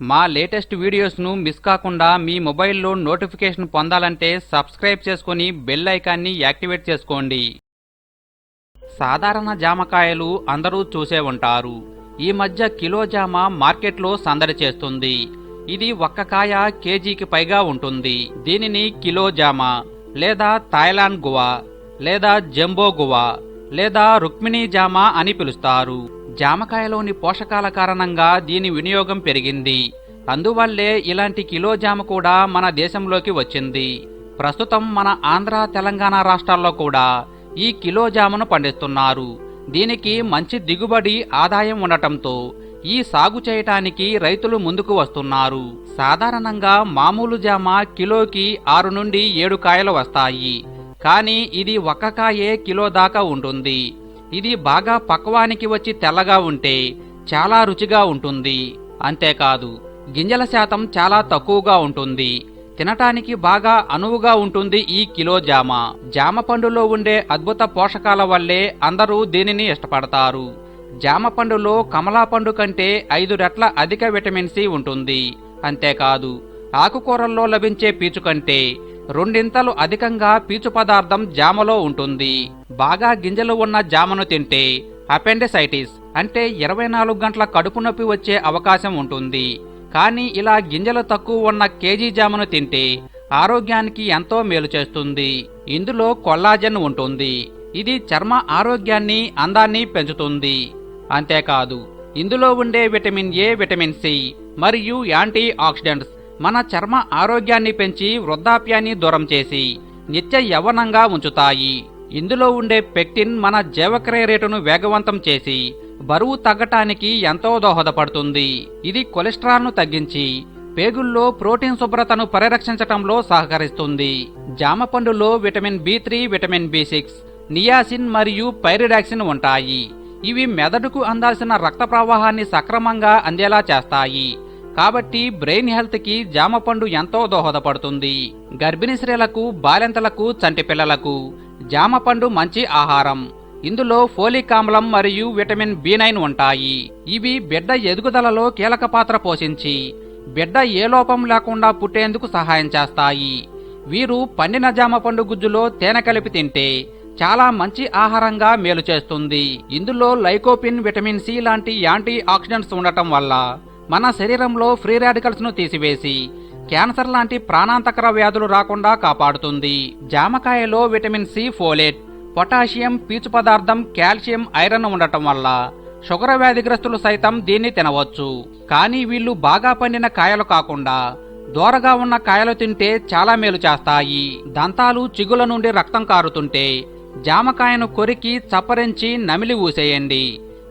మా latest వీడియోస్ను miss కాకుండా మీ మొబైల్లో నోటిఫికేషన్ పొందాలంటే సబ్స్క్రైబ్ చేసుకొని బెల్ ఐకాన్ని యాక్టివేట్ చేసుకోండి. సాధారణ జామకాయలు అందరూ చూసే ఉంటారు. ఈ మధ్య కిలో జామ మార్కెట్లో సందడి చేస్తుంది. ఇది ఒక్క కాయ కేజీకి పైగా ఉంటుంది. దీనిని కిలో జామ లేదా థాయిలాండ్ గువా లేదా జంబో గువా లేదా రుక్మిణీ జామ అని పిలుస్తారు. జామకాయలోని పోషకాల కారణంగా దీని వినియోగం పెరిగింది. అందువల్లే ఇలాంటి కిలో జామ కూడా మన దేశంలోకి వచ్చింది. ప్రస్తుతం మన ఆంధ్ర తెలంగాణ రాష్ట్రాల్లో కూడా ఈ కిలో జామను పండిస్తున్నారు. దీనికి మంచి దిగుబడి ఆదాయం ఉండటంతో ఈ సాగు చేయటానికి రైతులు ముందుకు వస్తున్నారు. సాధారణంగా మామూలు జామ కిలోకి ఆరు నుండి ఏడు కాయలు వస్తాయి. కానీ ఇది ఒక్క కాయే కిలో దాకా ఉంటుంది. ఇది బాగా పక్వానికి వచ్చి తెల్లగా ఉంటే చాలా రుచిగా ఉంటుంది. అంతేకాదు గింజల శాతం చాలా తక్కువగా ఉంటుంది. తినటానికి బాగా అనువుగా ఉంటుంది ఈ కిలో జామ. జామ పండులో ఉండే అద్భుత పోషకాల వల్లే అందరూ దీనిని ఇష్టపడతారు. జామ పండులో కమలా పండు కంటే ఐదు రెట్ల అధిక విటమిన్ సి ఉంటుంది. అంతేకాదు ఆకుకూరల్లో లభించే పీచు కంటే రెండింతలు అధికంగా పీచు పదార్థం జామలో ఉంటుంది. బాగా గింజలు ఉన్న జామను తింటే అపెండిసైటిస్ అంటే ఇరవై నాలుగు గంటల కడుపు నొప్పి వచ్చే అవకాశం ఉంటుంది. కానీ ఇలా గింజలు తక్కువ ఉన్న కేజీ జామను తింటే ఆరోగ్యానికి ఎంతో మేలు చేస్తుంది. ఇందులో కొల్లాజెన్ ఉంటుంది. ఇది చర్మ ఆరోగ్యాన్ని అందాన్ని పెంచుతుంది. అంతేకాదు ఇందులో ఉండే విటమిన్ ఏ విటమిన్ సి మరియు యాంటీ ఆక్సిడెంట్స్ మన చర్మ ఆరోగ్యాన్ని పెంచి వృద్ధాప్యాన్ని దూరం చేసి నిత్య యవ్వనంగా ఉంచుతాయి. ఇందులో ఉండే పెక్టిన్ మన జీవక్రియ రేటును వేగవంతం చేసి బరువు తగ్గటానికి ఎంతో దోహదపడుతుంది. ఇది కొలెస్ట్రాల్ను తగ్గించి పేగుల్లో ప్రోటీన్ శుభ్రతను పరిరక్షించటంలో సహకరిస్తుంది. జామ పండులో vitamin B three vitamin B six niacin మరియు పైరిడాక్సిన్ ఉంటాయి. ఇవి మెదడుకు అందాల్సిన రక్త ప్రవాహాన్ని సక్రమంగా అందేలా చేస్తాయి. కాబట్టి బ్రెయిన్ హెల్త్కి జామ పండు ఎంతో దోహదపడుతుంది. గర్భిణీ స్త్రీలకు బాలెంతలకు చంటి పిల్లలకు జామ పండు మంచి ఆహారం. ఇందులో ఫోలిక్ ఆమ్లం మరియు విటమిన్ బి నైన్ ఉంటాయి. ఇవి బిడ్డ ఎదుగుదలలో కీలక పాత్ర పోషించి బిడ్డ ఏ లోపం లేకుండా పుట్టేందుకు సహాయం చేస్తాయి. వీరు పండిన జామ పండు గుజ్జులో తేనె కలిపి తింటే చాలా మంచి ఆహారంగా మేలు చేస్తుంది. ఇందులో లైకోపిన్ విటమిన్ సి లాంటి యాంటీ ఆక్సిడెంట్స్ ఉండటం వల్ల మన శరీరంలో ఫ్రీ రాడికల్స్ను తీసివేసి క్యాన్సర్ లాంటి ప్రాణాంతకర వ్యాధులు రాకుండా కాపాడుతుంది. జామకాయలో విటమిన్ సి ఫోలేట్ పొటాషియం పీచు పదార్థం కాల్షియం ఐరన్ ఉండటం వల్ల షుగర్ వ్యాధిగ్రస్తులు సైతం దీన్ని తినవచ్చు. కానీ వీళ్ళు బాగా పండిన కాయలు కాకుండా దూరగా ఉన్న కాయలు తింటే చాలా మేలు చేస్తాయి. దంతాలు చిగుల నుండి రక్తం కారుతుంటే జామకాయను కొరికి చప్పరించి నమిలి ఊసేయండి.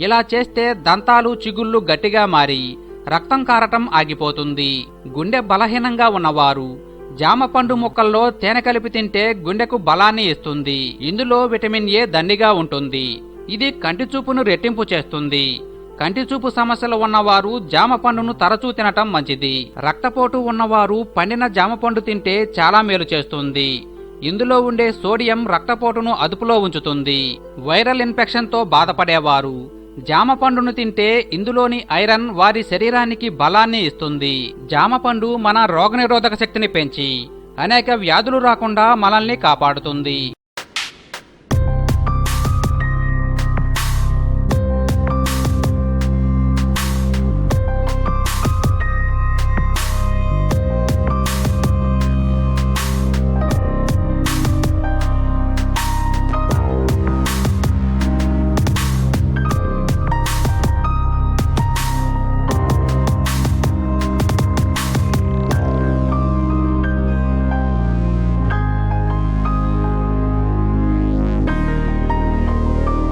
ఇలా చేస్తే దంతాలు చిగుళ్ళు గట్టిగా మారి రక్తం కారటం ఆగిపోతుంది. గుండె బలహీనంగా ఉన్నవారు జామ పండు ముక్కల్లో తేనె కలిపి తింటే గుండెకు బలాన్ని ఇస్తుంది. ఇందులో విటమిన్ ఏ దండిగా ఉంటుంది. ఇది కంటి చూపును రెట్టింపు చేస్తుంది. కంటి చూపు సమస్యలు ఉన్నవారు జామ పండును తరచూ తినటం మంచిది. రక్తపోటు ఉన్నవారు పండిన జామ పండు తింటే చాలా మేలు చేస్తుంది. ఇందులో ఉండే సోడియం రక్తపోటును అదుపులో ఉంచుతుంది. వైరల్ ఇన్ఫెక్షన్తో బాధపడేవారు జామ పండును తింటే ఇందులోని ఐరన్ వారి శరీరానికి బలాన్ని ఇస్తుంది. జామ పండు మన రోగనిరోధక శక్తిని పెంచి అనేక వ్యాధులు రాకుండా మనల్ని కాపాడుతుంది.